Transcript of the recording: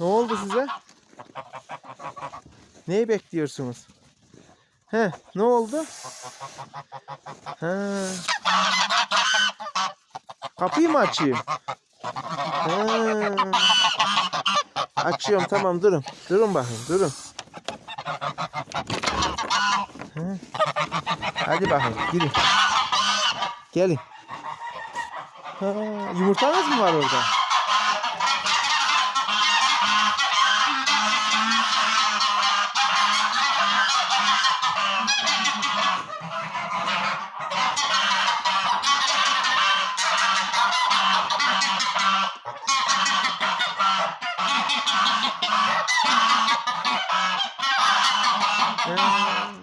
Ne oldu size? Neyi bekliyorsunuz? He, ne oldu? Ha. Kapıyı mı açayım? Ha. Açıyorum tamam durun. Durun bakayım durun. Ha. Hadi bakayım girin. Gelin. Ha, yumurtanız mı var orada? Ha.